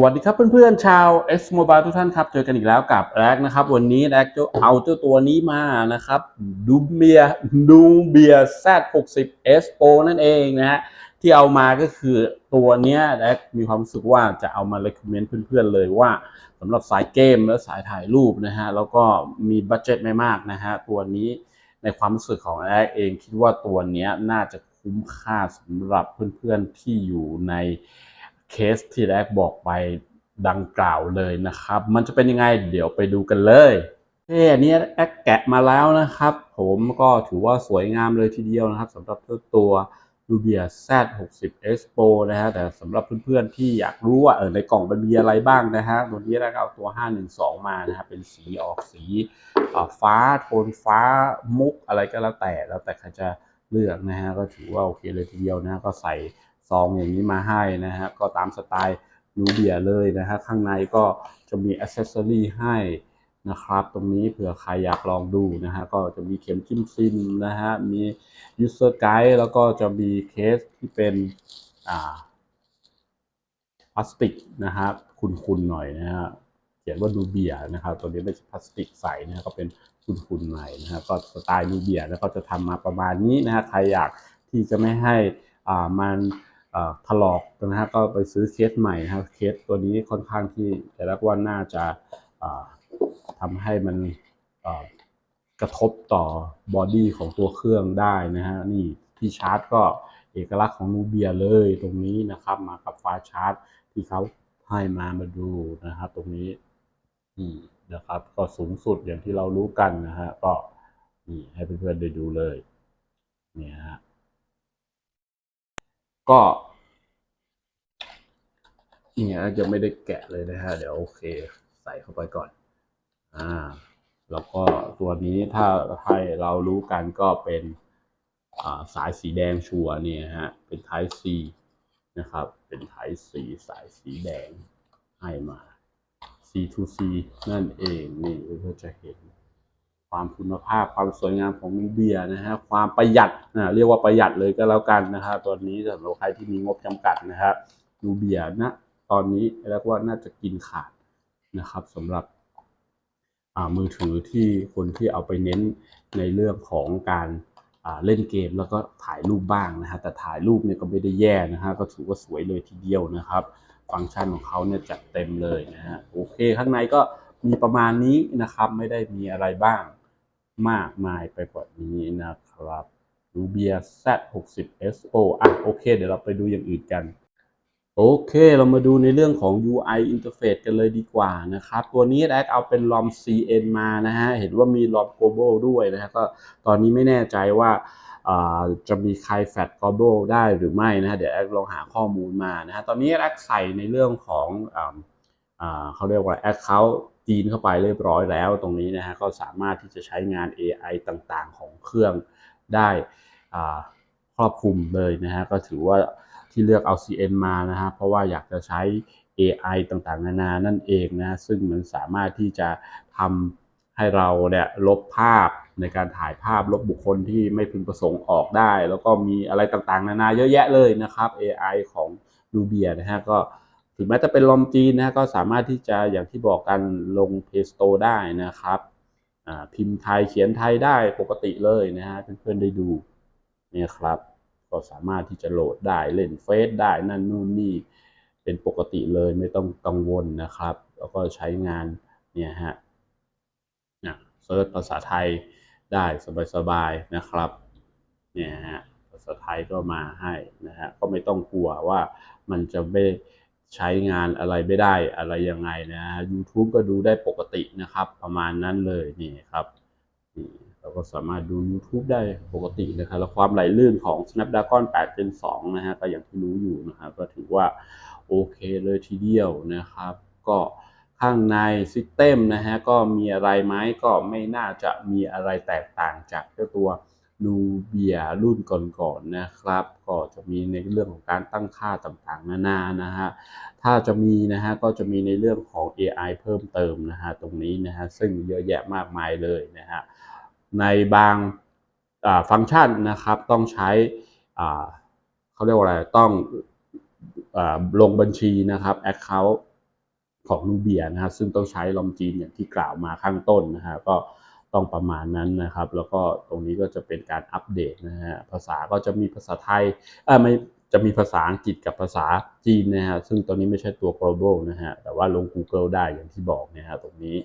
สวัสดีครับเพื่อนๆชาว X Mobile ทุกท่านครับ เจอกันอีกแล้วกับแรกนะครับ วันนี้แรกจะเอาเจ้าตัวนี้มานะครับดูเบียดูเบีย Z60 S Pro นั่นเองนะฮะที่เอามาก็คือตัวเนี้ยแรกมีความรู้สึกว่าจะเอามา recommend เพื่อนๆเลยว่าสำหรับสายเกมและสายถ่ายรูปนะฮะแล้วก็มีบัตเจ็ตไม่มากนะฮะตัวนี้ในความรู้สึกของแรกเองคิดว่าตัวเนี้ยน่าจะคุ้มค่าสำหรับเพื่อนๆที่อยู่ใน เคสที่แรกบอกไปดังกล่าวเลยนะครับ มันจะเป็นยังไงเดี๋ยวไปดูกันเลยเอ้อันนี้แอดแกะมาแล้วนะครับ ผมก็ถือว่าสวยงามเลยทีเดียวนะครับสำหรับตัว r u b i a Z60 S Pro นะฮะแต่สำหรับเพื่อนๆที่อยากรู้ว่าเออในกล่องมันมีอะไรบ้างนะฮะตัวนี้แรกเอาตัว 512 มานะครับเป็นสีออกสีฟ้าโทนฟ้ามุกอะไรก็แล้วแต่ แล้วแต่ใครจะเลือกนะฮะก็ถือว่าโอเคเลยทีเดียวนะฮะก็ใส่ ซองอย่างนี้มาให้นะฮะก็ตามสไตล์นูเบียเลยนะฮะข้างในก็จะมีอ c เซสซอรี่ให้นะครับ ตรงนี้เผื่อใครอยากลองดูนะฮะก็จะมีเข็มจิ้มซิมนะฮะมี user guide แล้วก็จะมีเคสที่เป็นอ่าพลาสติกนะฮะคุณๆหน่อยนะฮะเขียนว่านูเบียนะครับตัวนี้ไม่ใช่พลาสติกใสนะฮะก็เป็นคุณๆหน่อยนะฮะก็สไตล์นูเบียแล้วก็จะทำมาประมาณนี้นะฮะใครอยากที่จะไม่ให้อ่ามัน ถลอกนะฮะก็ไปซื้อเคสใหม่นะครับเคสตัวนี้ค่อนข้างที่แต่ละว่าน่าจะทำให้มันกระทบต่อบอดี้ของตัวเครื่องได้นะฮะนี่ที่ชาร์จก็เอกลักษณ์ของนูเบียเลยตรงนี้นะครับ มากับฟ้าชาร์จที่เขาให้มามาดูนะครับตรงนี้นี่นะครับ ก็สูงสุดอย่างที่เรารู้กันนะฮะก็นี่ให้เพื่อนๆได้ดูเลยเนี่ยฮะก็ เนี่ยจะไม่ได้แกะเลยนะฮะ เดี๋ยวโอเค ใส่เข้าไปก่อน อ่า แล้วก็ตัวนี้ถ้าให้เรารู้กันก็เป็นอ่าสายสีแดงชัวเนี่ยฮะ เป็น Type C นะครับ เป็น Type C สายสีแดงให้มา C to C นั่นเองนี่เราจะเห็น ความคุณภาพความสวยงามของนูเบียนะฮะ ความประหยัดนะเรียกว่าประหยัดเลยก็แล้วกันนะฮะตัวนี้สำหรับใครที่มีงบจำกัดนะครับนูเบียนะ ตอนนี้เรียกว่าน่าจะกินขาดนะครับสำหรับมือถือที่คนที่เอาไปเน้นในเรื่องของการเล่นเกมแล้วก็ถ่ายรูปบ้างนะฮะแต่ถ่ายรูปเนี่ยก็ไม่ได้แย่นะฮะก็ถือว่าสวยเลยทีเดียวนะครับ ฟังก์ชันของเขาเนี่ยจัดเต็มเลยนะฮะโอเค ข้างในก็มีประมาณนี้นะครับ ไม่ได้มีอะไรบ้างมากมายไปกว่านี้นะครับรูเบีย Z60 SO อะโอเค เดี๋ยวเราไปดูอย่างอื่นกัน โอเค เรามาดูในเรื่องของ UI interface กันเลยดีกว่านะครับ ตัวนี้แอดเอาเป็น ROM CN มานะฮะ เห็นว่ามี ROM global ด้วยนะฮะก็ตอนนี้ไม่แน่ใจว่าจะมีใครแฟล global ได้หรือไม่นะฮะ เดี๋ยวแอดลองหาข้อมูลมานะฮะ ตอนนี้แอดใส่ในเรื่องของเขาเรียกว่า account จีนเข้าไปเรียบร้อยแล้วตรงนี้นะฮะ ก็สามารถที่จะใช้งาน AI ต่างๆ ของเครื่องได้ครอบคลุมเลยนะฮะ ก็ถือว่า ที่เลือกเอา CN มานะฮะเพราะว่าอยากจะใช้ AI ต่างๆ นานานั่นเองนะซึ่งมันสามารถที่จะทำให้เราเนี่ยลบภาพในการถ่ายภาพลบบุคคลที่ไม่พึงประสงค์ออกได้ แล้วก็มีอะไรต่างๆ นานาเยอะแยะเลยนะครับ AI ของ n u b i a นะฮะก็ถึงแม้จะเป็นลอมจีนนะก็สามารถที่จะอย่างที่บอกกันลง Play Store ได้นะครับพิมพ์ไทยเขียนไทยได้ปกติเลยนะฮะเพื่อนๆได้ดูนี่ครับ ก็สามารถที่จะโหลดได้เล่นเฟซได้นั่นนู่นนี่เป็นปกติเลยไม่ต้องกังวลนะครับ แล้วก็ใช้งานเนี่ยฮะเซิร์ชภาษาไทยได้สบายๆนะครับเนี่ยฮะภาษาไทยก็มาให้นะฮะก็ไม่ต้องกลัวว่ามันจะไม่ใช้งานอะไรไม่ได้อะไรยังไงนะ YouTube ก็ดูได้ปกตินะครับ ประมาณนั้นเลยนี่ครับนี่ เราก็สามารถดู YouTube ได้ปกตินะครับแล้วความไหลลื่นของ Snapdragon 8 Gen 2 นะฮะก็อย่างที่รู้อยู่นะครับก็ถือว่าโอเคเลยทีเดียวนะครับ ก็ข้างในซิสเต็มนะฮะก็มีอะไรไหมก็ไม่น่าจะมีอะไรแตกต่างจากเจ้าตัวนูเบียรุ่นก่อนๆนนะครับ ก็จะมีในเรื่องของการตั้งค่าต่างๆ นานานะฮะถ้าจะมีนะฮะก็จะมีในเรื่องของ AI เพิ่มเติมนะฮะตรงนี้นะฮะซึ่งเยอะแยะมากมายเลยนะฮะ ในบางฟังก์ชันนะครับ ต้องใช้เขาเรียกว่าอะไร ต้องลงบัญชีนะครับ Account ของนูเบียนะฮะซึ่งต้องใช้ลอมจีนอย่างที่กล่าวมาข้างต้นนะฮะก็ต้องประมาณนั้นนะครับ แล้วก็ตรงนี้ก็จะเป็นการอัปเดตนะฮะภาษาก็จะมีภาษาไทยเออไม่จะมีภาษาอังกฤษกับภาษาจีนนะฮะซึ่งตอนนี้ไม่ใช่ตัว global นะฮะแต่ว่าลง Google ได้อย่างที่บอกนะฮะตรงนี้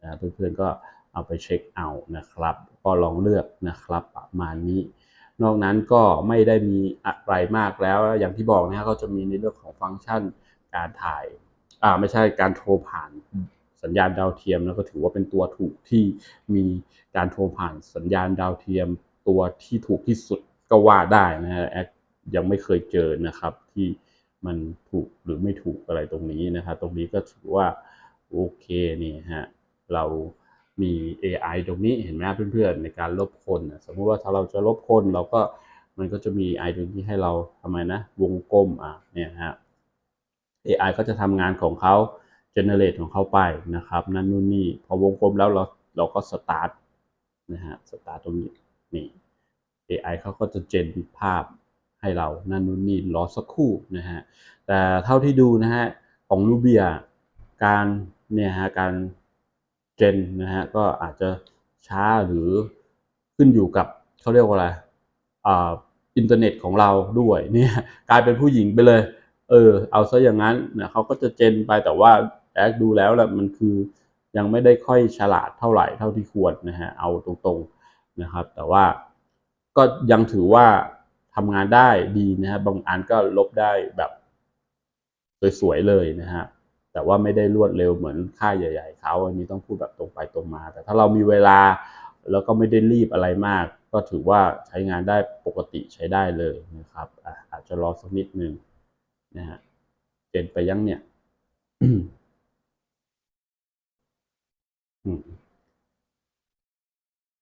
นะเพื่อนๆก็ เอาไปเช็คเอานะครับ ก็ลองเลือกนะครับประมาณนี้ นอกนั้นก็ไม่ได้มีอะไรมากแล้ว อย่างที่บอกนะฮะก็จะมีในเรื่องของฟังก์ชันการถ่ายอ่าไม่ใช่การโทรผ่านสัญญาณดาวเทียมแล้วก็ถือว่าเป็นตัวถูกที่มีการโทรผ่านสัญญาณดาวเทียมตัวที่ถูกที่สุดก็ว่าได้นะฮะแอดยังไม่เคยเจอนะครับที่มันถูกหรือไม่ถูกอะไรตรงนี้นะครับตรงนี้ก็ถือว่าโอเคนี่ฮะเรา มี AI ตรงนี้เห็นไหมเพื่อนๆในการลบคนนะสมมุติว่าถ้าเราจะลบคนเราก็มันก็จะมี AI ตรงนี้ให้เราทำไมนะ วงกลมอะเนี่ยฮะ AI ก็จะทำงานของเขา generate ของเขาไปนะครับ นั่นนู่นนี่พอวงกลมแล้วเราเราก็ start นะฮะ start ตรงนี้นี่ AI เขาก็จะเจนภาพให้เรานั่นนู่นนี่รอสักครู่นะฮะแต่เท่าที่ดูนะฮะของ Nubia การเนี่ยฮะการ นนะฮะก็อาจจะช้าหรือขึ้นอยู่กับเขาเรียกว่าอะไรอ่าอินเทอร์เน็ตของเราด้วยเนี่ยกลายเป็นผู้หญิงไปเลย เออ เอาซะอย่างนั้นนะเขาก็จะเจนไปแต่ว่าแอดดูแล้วแหละมันคือยังไม่ได้ค่อยฉลาดเท่าไหร่เท่าที่ควรนะฮะเอาตรงๆนะครับ แต่ว่าก็ยังถือว่าทำงานได้ดีนะฮะบางอันก็ลบได้แบบสวยๆเลยนะฮะ แต่ว่าไม่ได้รวดเร็วเหมือนค่ายใหญ่ ๆเขาอันนี้ต้องพูดแบบตรงไปตรงมา แต่ถ้าเรามีเวลาแล้วก็ไม่ได้รีบอะไรมาก ก็ถือว่าใช้งานได้ปกติใช้ได้เลยนะครับอาจจะรอสักนิดนึงนะฮะเปลี่ยนไปยังเนี่ย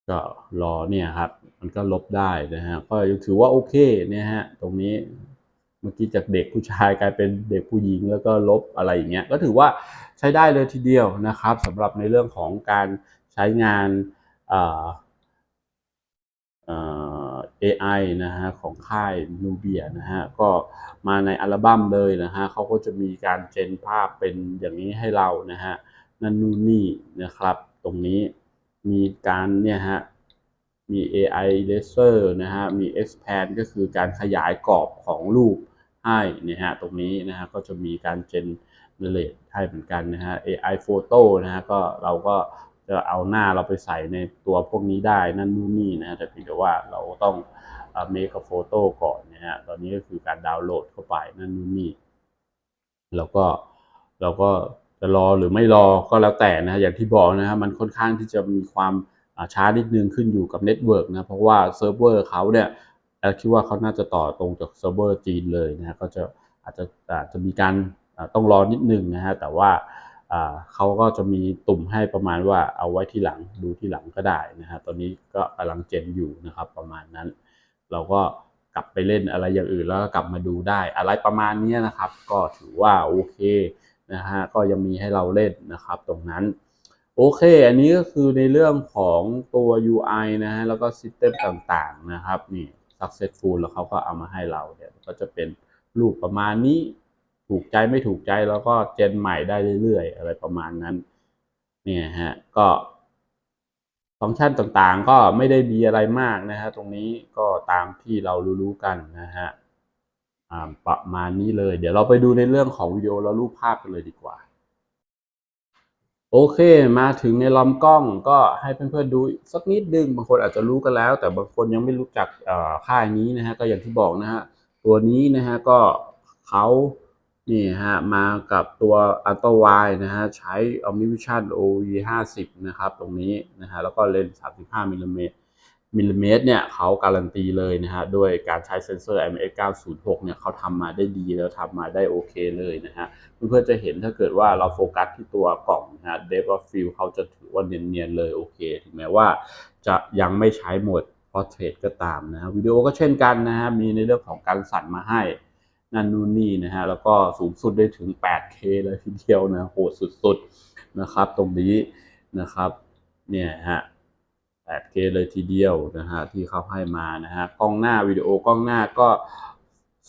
ก็รอเนี่ยครับ มันก็ลบได้นะฮะก็ยังถือว่าโอเคเนี่ยฮะ ตรงนี้ เมื่อกี้จากเด็กผู้ชายกลายเป็นเด็กผู้หญิงแล้วก็ลบอะไรอย่างเงี้ยก็ถือว่าใช้ได้เลยทีเดียวนะครับสำหรับในเรื่องของการใช้งานเอ่า AI นะฮะของค่าย Nubia นะฮะก็มาในอัลบั้มเลยนะฮะเขาก็จะมีการเจนภาพเป็นอย่างนี้ให้เรานะฮะนั่นนู่นนี่นะครับ ตรงนี้มีการเนี่ยฮะมี AI laser นะฮะ มี expand ก็คือการขยายกรอบของรูป ให้นะฮะตรงนี้นะฮะก็จะมีการเจนเนเรตให้เหมือนกันนะฮะ AI photo นะฮะก็เราก็จะเอาหน้าเราไปใส่ในตัวพวกนี้ได้นั่นนู่นนี่นะฮะแต่เพียงแต่ว่าเราต้องเมคโฟโต้ก่อนนะฮะตอนนี้ก็คือการดาวน์โหลดเข้าไปนั่นนู่นนี่แล้วก็เราก็จะรอหรือไม่รอก็แล้วแต่นะฮะอย่างที่บอกนะฮะมันค่อนข้างที่จะมีความช้านิดนึงขึ้นอยู่กับเน็ตเวิร์กนะเพราะว่าเซิร์ฟเวอร์เขาเนี่ย แอดคิดว่าเขาน่าจะต่อตรงจากเซิร์ฟเวอร์จีนเลยนะฮะก็จะอาจจะอาจจะมีการต้องรอนิดนึงนะฮะแต่ว่าเขาก็จะมีตุ่มให้ประมาณว่าเอาไว้ที่หลังดูที่หลังก็ได้นะฮะตอนนี้ก็กำลังเจนอยู่นะครับประมาณนั้น เราก็กลับไปเล่นอะไรอย่างอื่นแล้วก็กลับมาดูได้อะไรประมาณนี้นะครับ ก็ถือว่าโอเคนะฮะก็ยังมีให้เราเล่นนะครับตรงนั้น โอเค อันนี้ก็คือในเรื่องของตัว UI นะฮะแล้วก็ System ต่างๆนะครับนี่ Successful แล้วเขาก็เอามาให้เราเนี่ยก็จะเป็นรูปประมาณนี้ถูกใจไม่ถูกใจแล้วก็เจนใหม่ได้เรื่อยๆ อะไรประมาณนั้น เนี่ยฮะก็ฟังก์ชันต่างๆ ก็ไม่ได้มีอะไรมากนะฮะตรงนี้ก็ตามที่เรารู้ๆกันนะฮะประมาณนี้เลย เดี๋ยวเราไปดูในเรื่องของวิดีโอแล้วรูปภาพกันเลยดีกว่า โอเค มาถึงในลำกล้องก็ให้เพื่อนๆดูสักนิดนึงบางคนอาจจะรู้กันแล้ว แต่บางคนยังไม่รู้จักค่ายนี้นะฮะก็อย่างที่บอกนะฮะตัวนี้นะฮะก็เขานี่ฮะมากับตัว a l t r a wide นะฮะใช้ Omnivision OV 50นะครับตรงนี้นะฮะแล้วก็เลนส์35มิลลิเมตร มิลลิเมตรเนี่ยเขาการันตีเลยนะฮะด้วยการใช้เซนเซอร์ IMX 906เนี่ยเขาทำมาได้ดีแล้วทำมาได้โอเคเลยนะฮะเพื่อนๆจะเห็นถ้าเกิดว่าเราโฟกัสที่ตัวกล่องนะฮะ Depth of Field เขาจะถือว่าเนียนๆเลยโอเค ถึงแม้ว่าจะยังไม่ใช้โหมด Portrait ก็ตามนะฮะวิดีโอก็เช่นกันนะฮะมีในเรื่องของการสั่นมาให้นั่นนู่นนี่นะฮะแล้วก็สูงสุดได้ถึง 8K เลยทีเดียวนะโหดสุดๆนะครับตรงนี้นะครับเนี่ยฮะ 8K เลยทีเดียวนะฮะที่เขาให้มานะฮะกล้องหน้าวิดีโอกล้องหน้าก็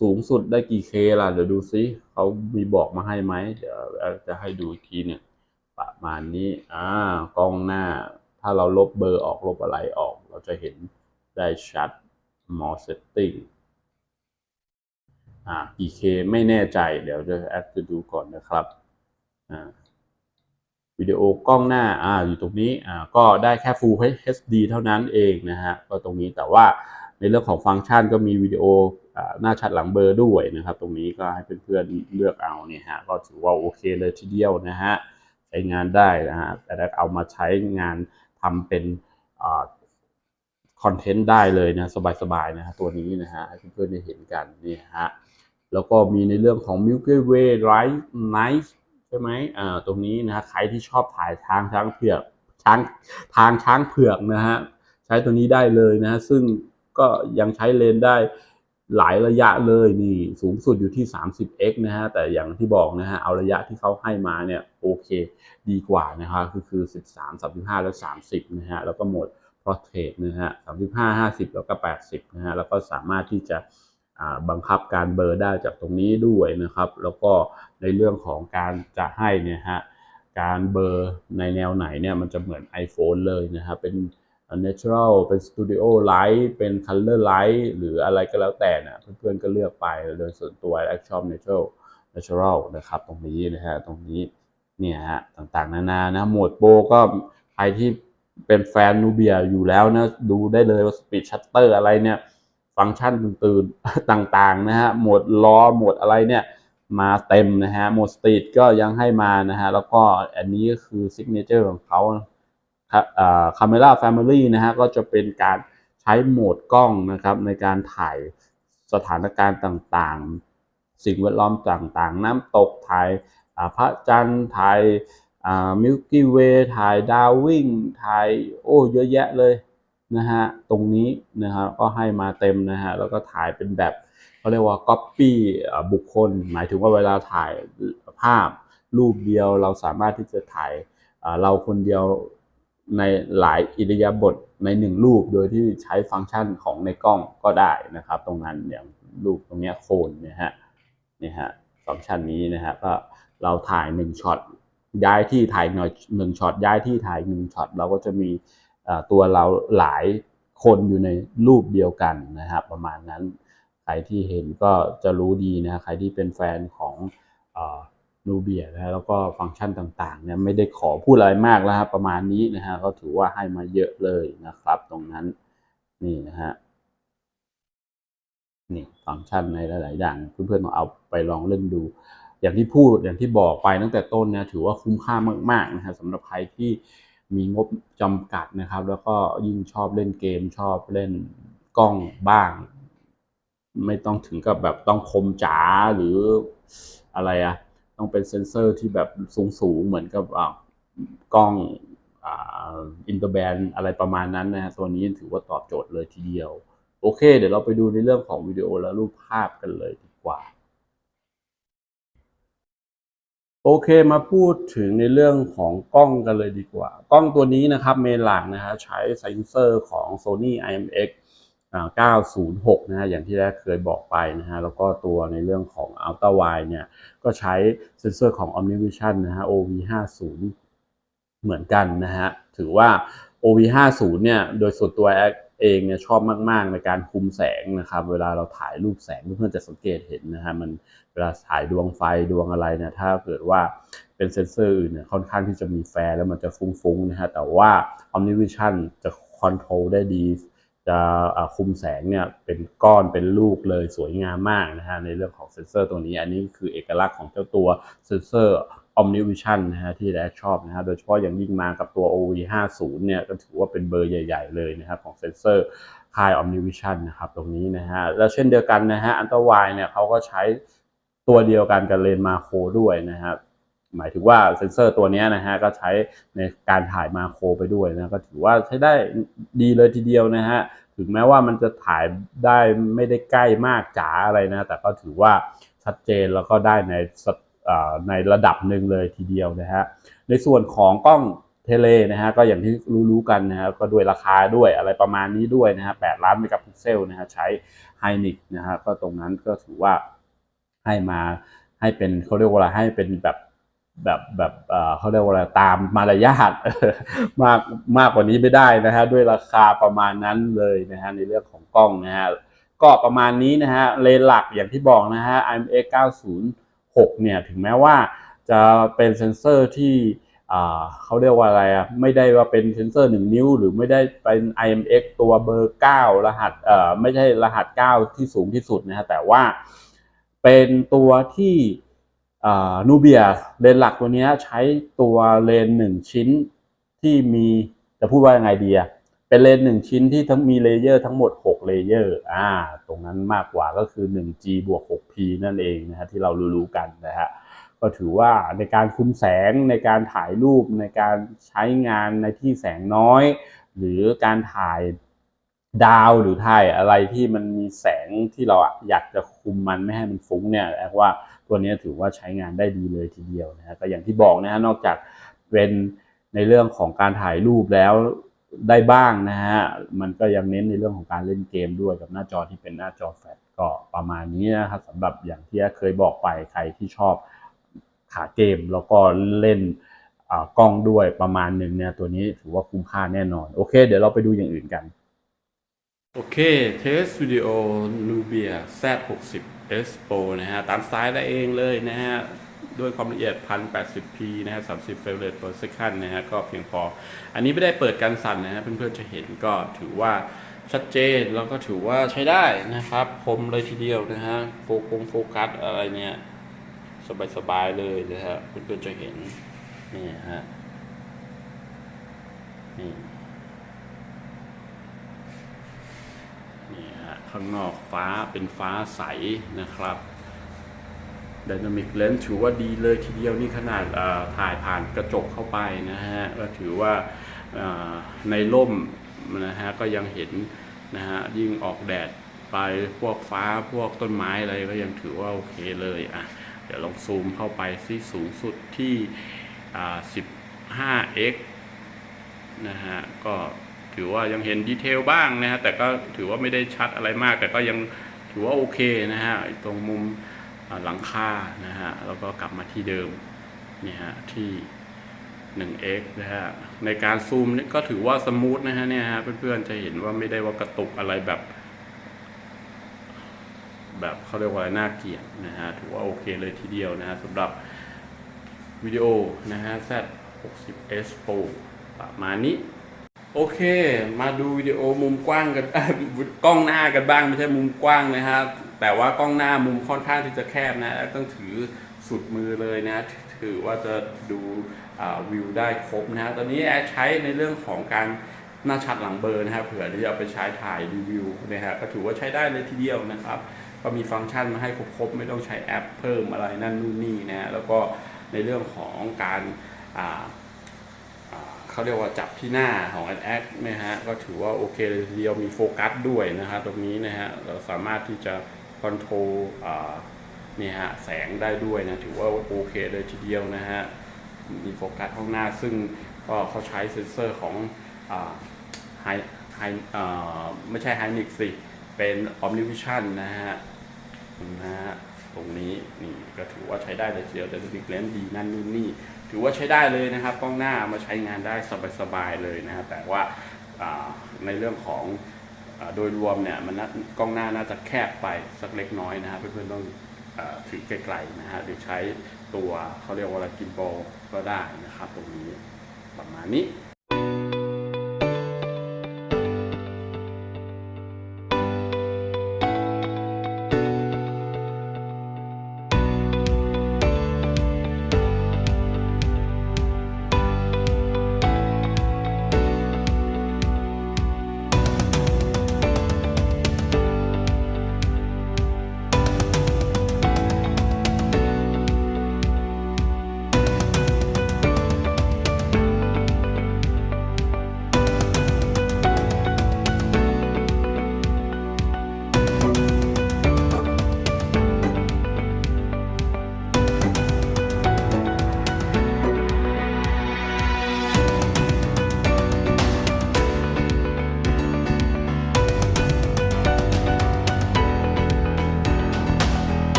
สูงสุดได้กี่เคล่ะ เดี๋ยวดูซิเขามีบอกมาให้ไหมเดี๋ยวจะให้ดูอีกทีหนึ่งประมาณนี้อ่ากล้องหน้า ถ้าเราลบเบอร์ออกลบอะไรออก เราจะเห็นได้ชัด more setting อ่ากี่เคไม่แน่ใจ เดี๋ยวจะแอดจะดูก่อนนะครับ อ่า วิดีโอกล้องหน้าอ่าอยู่ตรงนี้อ่าก็ได้แค่ Full HD เท่านั้นเองนะฮะก็ตรงนี้แต่ว่าในเรื่องของฟังก์ชันก็มีวิดีโอหน้าชัดหลังเบอร์ด้วยนะครับ ตรงนี้ก็ให้เพื่อนๆเลือกเอาเนี่ยฮะก็ถือว่าโอเคเลยทีเดียวนะฮะใช้งานได้นะฮะแต่ถ้าเอามาใช้งานทำเป็นคอนเทนต์ได้เลยนะสบายๆนะฮะตัวนี้นะฮะให้เพื่อนๆได้เห็นกันนี่ฮะแล้วก็มีในเรื่องของ Milky Way Light Night ใช่ไหมอ่าตรงนี้นะฮะใครที่ชอบถ่ายทางช้างเผือกช้างทางช้างเผือกนะฮะใช้ตัวนี้ได้เลยนะซึ่งก็ยังใช้เลนได้หลายระยะเลยนี่สูงสุดอยู่ที่ 30x นะฮะแต่อย่างที่บอกนะฮะเอาระยะที่เขาให้มาเนี่ยโอเคดีกว่านะครับคือคือ 13 35 แล้ว 30นะฮะแล้วก็โหมด Portrait นะฮะ35 50 แล้วก็ 80นะฮะแล้วก็สามารถที่จะ บังคับการเบลอได้จากตรงนี้ด้วยนะครับ แล้วก็ในเรื่องของการจะให้เนี่ยฮะการเบลอในแนวไหนเนี่ยมันจะเหมือน iPhone เลยนะครับเป็น natural เป็น studio light เป็น color light หรืออะไรก็แล้วแต่นะเพื่อนๆก็เลือกไปโดยส่วนตัว a c t i o n natural natural นะครับตรงนี้นะฮะตรงนี้เนี่ยฮะต่างๆนานานะโหมดโปรก็ใครที่เป็นแฟนนูเบียอยู่แล้วนะดูได้เลยว่า speed shutter อะไรเนี่ย ฟังก์ชันตื่นๆต่างๆนะฮะโหมดล้อโหมดอะไรเนี่ยมาเต็มนะฮะโหมดสตรีทก็ยังให้มานะฮะ แล้วก็อันนี้ก็คือซิกเนเจอร์ของเขาครับอ่า Camera Family นะฮะ ก็จะเป็นการใช้โหมดกล้องนะครับ ในการถ่ายสถานการณ์ต่างๆ สิ่งแวดล้อมต่างๆ น้ำตกถ่ายพระจันทร์ถ่ายมิลกี้เวย์ถ่ายดาววิ่งถ่ายโอ้เยอะแยะเลย นะฮะตรงนี้นะครับก็ให้มาเต็มนะฮะแล้วก็ถ่ายเป็นแบบเขาเรียกว่า Copy บุคคล หมายถึงว่าเวลาถ่ายภาพรูปเดียวเราสามารถที่จะถ่ายเราคนเดียวในหลายอิริยาบถในหนึ่งรูปโดยที่ใช้ฟังก์ชันของในกล้องก็ได้นะครับ ตรงนั้นอย่างรูปตรงนี้โคนนี่ยฮะนี่ฮะฟังก์ชันนี้นะฮะก็เราถ่ายหนึ่งช็อตย้ายที่ถ่ายหน่อยหนึ่งช็อตย้ายที่ถ่ายหนึ่งช็อตเราก็จะมี ตัวเราหลายคนอยู่ในรูปเดียวกันนะครับประมาณนั้น ใครที่เห็นก็จะรู้ดีนะใครที่เป็นแฟนของนูเบียนะแล้วก็ฟังก์ชันต่างๆเนี่ยไม่ได้ขอพูดอะไรมากแล้วครับประมาณนี้นะฮะก็ถือว่าให้มาเยอะเลยนะครับ ตรงนั้นนี่นะฮะนี่ฟังก์ชันในหลาย ๆ อย่างเพื่อนๆลองเอาไปลองเล่นดู อย่างที่พูดอย่างที่บอกไปตั้งแต่ต้นนะถือว่าคุ้มค่ามากๆนะฮะสำหรับใครที่ มีงบจำกัดนะครับ แล้วก็ยิ่งชอบเล่นเกมชอบเล่นกล้องบ้าง ไม่ต้องถึงกับแบบต้องคมจ๋าหรืออะไรอะต้องเป็นเซนเซอร์ที่แบบสูงๆ เหมือนกับกล้องอินเตอร์แบนอะไรประมาณนั้นนะฮะตัวนี้ถือว่าตอบโจทย์เลยทีเดียว โอเค เดี๋ยวเราไปดูในเรื่องของวิดีโอและรูปภาพกันเลยดีกว่า โอเคมาพูดถึงในเรื่องของกล้องกันเลยดีกว่า กล้องตัวนี้นะครับเมนหลักนะฮะใช้เซนเซอร์ของ Sony IMX 906 นะฮะอย่างที่แรกเคยบอกไปนะฮะแล้วก็ตัวในเรื่องของ Ultra Wide เนี่ยก็ใช้เซนเซอร์ของ OmniVision นะฮะ OV50 เหมือนกันนะฮะถือว่า OV50 เนี่ยโดยส่วนตัว เองเนี่ยชอบมาก ๆ ในการคุมแสงนะครับ เวลาเราถ่ายรูปแสงเพื่อนๆจะสังเกตเห็นนะฮะมันเวลาถ่ายดวงไฟดวงอะไรเนี่ยถ้าเกิดว่าเป็นเซนเซอร์อื่นเนี่ยค่อนข้างที่จะมีแฟร์แล้วมันจะฟุ้งๆนะฮะแต่ว่า OmniVision จะคอนโทรลได้ดี จะคุมแสงเนี่ยเป็นก้อนเป็นลูกเลยสวยงามมากนะฮะในเรื่องของเซนเซอร์ตัวนี้ อันนี้คือเอกลักษณ์ของเจ้าตัวเซนเซอร์ OmniVision นะฮะที่แรกชอบนะฮะโดยเฉพาะอย่างยิ่งมากับตัว OV50 เนี่ยก็ถือว่าเป็นเบอร์ใหญ่ ๆ เลยนะครับของเซนเซอร์ค่าย OmniVision นะครับตรงนี้นะฮะแล้วเช่นเดียวกันนะฮะอันตรายเนี่ยเขาก็ใช้ตัวเดียวกันกับเลนมาโครด้วยนะครับหมายถึงว่าเซนเซอร์ตัวนี้นะฮะก็ใช้ในการถ่ายมาโครไปด้วยนะก็ถือว่าใช้ได้ดีเลยทีเดียวนะฮะถึงแม้ว่ามันจะถ่ายได้ไม่ได้ใกล้มากจ๋าอะไรนะ แต่ก็ถือว่าชัดเจนแล้วก็ได้ใน ในระดับหนึ่งเลยทีเดียวนะฮะในส่วนของกล้องเทเลนะฮะก็อย่างที่รู้ๆกันนะฮะก็ด้วยราคาด้วยอะไรประมาณนี้ด้วยนะฮะ8ล้านเมกะพิกเซลนะฮะใช้ไฮนิกนะฮะก็ตรงนั้นก็ถือว่าให้มาให้เป็นเขาเรียกว่าอะไรให้เป็นแบบแบบแบบเขาเรียกว่าอะไรตามมารยาทมากมากกว่านี้ไม่ได้นะฮะด้วยราคาประมาณนั้นเลยนะฮะในเรื่องของกล้องนะฮะก็ประมาณนี้นะฮะเลนหลักอย่างที่บอกนะฮะ IMX 6เนี่ยถึงแม้ว่าจะเป็นเซนเซอร์ที่เขาเรียกว่าอะไรอะไม่ได้ว่าเป็นเซนเซอร์ 1 นิ้ว หรือไม่ได้เป็น IMX ตัวเบอร์ 9 รหัสเอ่อไม่ใช่รหัส 9 ที่สูงที่สุดนะฮะแต่ว่าเป็นตัวที่นูเบียเลนหลักตัวเนี้ยใช้ตัวเลนส์หนึ่งชิ้นที่มีจะพูดว่ายังไงดีอะ เป็นเลนส์หนึ่งชิ้นที่ทั้งมีเลเยอร์ทั้งหมด 6 เลเยอร์อ่าตรงนั้นมากกว่าก็คือ 1G บวก 6P นั่นเองนะฮะที่เรารู้ๆกันนะฮะก็ถือว่าในการคุมแสงในการถ่ายรูปในการใช้งานในที่แสงน้อย หรือการถ่ายดาวหรือถ่ายอะไรที่มันมีแสงที่เราอยากจะคุมมันไม่ให้มันฟุ้งเนี่ยแอบว่าตัวนี้ถือว่าใช้งานได้ดีเลยทีเดียวนะฮะก็อย่างที่บอกนะฮะนอกจากเป็นในเรื่องของการถ่ายรูปแล้ว ได้บ้างนะฮะ มันก็ยังเน้นในเรื่องของการเล่นเกมด้วยกับหน้าจอที่เป็นหน้าจอแฟลชก็ประมาณนี้นะครับสำหรับอย่างที่เคยบอกไปใครที่ชอบขาเกมแล้วก็เล่นอ่ากล้องด้วยประมาณหนึ่งเนี่ยตัวนี้ถือว่าคุ้มค่าแน่นอน โอเค เดี๋ยวเราไปดูอย่างอื่นกัน โอเคเทสวิดีโอ Nubia Z60 S Pro นะฮะ ตามสไตล์ได้เองเลยนะฮะ ด้วยความละเอียด 1080p นะฮะ 30 frame rate per second นะฮะ ก็เพียงพอ อันนี้ไม่ได้เปิดการสั่นนะฮะ เพื่อนๆจะเห็นก็ถือว่าชัดเจน แล้วก็ถือว่าใช้ได้นะครับ คมเลยทีเดียวนะฮะ โฟกงโฟกัสอะไรเนี่ย สบายๆเลยนะฮะ เพื่อนๆจะเห็น นี่ฮะ นี่นี่ฮะ ข้างนอกฟ้าเป็นฟ้าใสนะครับ Dynamic Lens ถือว่าดีเลยทีเดียวนี่ขนาดถ่ายผ่านกระจกเข้าไปนะฮะก็ถือว่าในร่มนะฮะก็ยังเห็นนะฮะยิ่งออกแดดไปพวกฟ้าพวกต้นไม้อะไรก็ยังถือว่าโอเคเลยอะเดี๋ยวลองซูมเข้าไปที่สูงสุดที่อ่า 15x นะฮะก็ถือว่ายังเห็นดีเทลบ้างนะฮะแต่ก็ถือว่าไม่ได้ชัดอะไรมาก แต่ก็ยังถือว่าโอเคนะฮะตรงมุม หลังคานะฮะแล้วก็กลับมาที่เดิมนี่ฮะที่ 1x นะฮะในการซูมนี่ก็ถือว่าสมูทนะฮะเนี่ยฮะเพื่อนๆจะเห็นว่าไม่ได้ว่ากระตุกอะไรแบบ แบบเขาเรียกว่าน่าเกลียดนะฮะถือว่าโอเคเลยทีเดียวนะฮะสำหรับวิดีโอนะฮะ Z 60 S Pro ประมาณนี้ โอเค มาดูวิดีโอมุมกว้างกันกล้องหน้ากันบ้างไม่ใช่มุมกว้างนะฮะ แต่ว่ากล้องหน้ามุมค่อนข้างที่จะแคบนะต้องถือสุดมือเลยนะ ถือว่าจะดูวิวได้ครบนะตอนนี้แอดใช้ในเรื่องของการหน้าชัดหลังเบอร์นะฮะเผื่อที่จะเอาไปใช้ถ่ายรีวิวนะฮะก็ถือว่าใช้ได้เลยทีเดียวนะครับ ก็มีฟังก์ชันมาให้ครบๆ ไม่ต้องใช้แอปเพิ่มอะไรนั่นนู่นนี่นะแล้วก็ในเรื่องของการเขาเรียกว่าจับที่หน้าของแอดแอดนะฮะก็ถือว่าโอเคเลยทีเดียวมีโฟกัสด้วยนะฮะตรงนี้นะฮะเราสามารถที่จะ คอนโทรลอ่เนี่ยฮะแสงได้ด้วยนะ ถือว่าโอเคเลยทีเดียวนะฮะ มีโฟกัสข้างหน้าซึ่งก็เขาใช้เซ็นเซอร์ของไฮไฮไม่ใช่ไฮนิกสิ เป็น Omnivision นะฮะนะฮะตรงนี้นี่ก็ถือว่าใช้ได้เลยทีเดียวแต่ดิกเลนดีนั่นนู่นนี่ ถือว่าใช้ได้เลยนะครับกล้องหน้ามาใช้งานได้สบายๆเลยนะฮะแต่ว่าในเรื่องของ โดยรวมเนี่ยมันกล้องหน้าน่าจะแคบไปสักเล็กน้อยนะฮะเพื่อนๆต้องอถือไกลๆนะฮะหรือใช้ตัวเขาเรียกว่าอะไรกิมโบก็ได้นะครับ ตรงนี้ประมาณนี้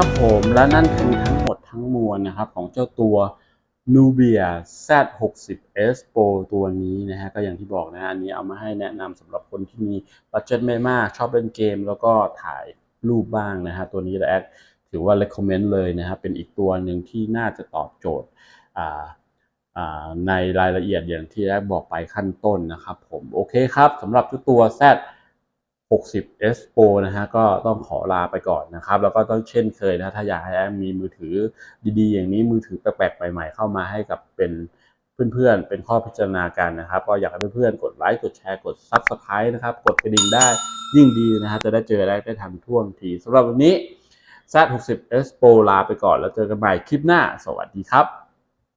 ครับผมและนั่นคือทั้งหมดทั้งมวลนะครับของเจ้าตัว Nubia Z60S Pro ตัวนี้นะฮะก็อย่างที่บอกนะฮะอันนี้เอามาให้แนะนำสำหรับคนที่มีบัตเจ็ตไม่มาก ชอบเล่นเกมแล้วก็ถ่ายรูปบ้างนะฮะตัวนี้แอดถือว่า recommend เลยนะครับเป็นอีกตัวหนึ่งที่น่าจะตอบโจทย์ในรายละเอียดอย่างที่แอดบอกไปขั้นต้นนะครับผมโอเคครับสำหรับเจ้าตัว Z 60 S Pro นะฮะก็ต้องขอลาไปก่อนนะครับ แล้วก็ต้องเช่นเคยนะถ้าอยากให้แอมมีมือถือดีๆ อย่างนี้มือถือแปลกๆ ใหม่ๆ เข้ามาให้กับเป็นเพื่อนๆ เป็นข้อพิจารณากันนะครับ ก็อยากให้เพื่อนๆ กดไลค์ กดแชร์ กด Subscribe นะครับ กดกระดิ่งได้ยิ่งดีนะฮะจะได้เจอได้ได้ทันท่วงทีสำหรับวันนี้ Z 60 S Pro ลาไปก่อนแล้วเจอกันใหม่คลิปหน้า สวัสดีครับ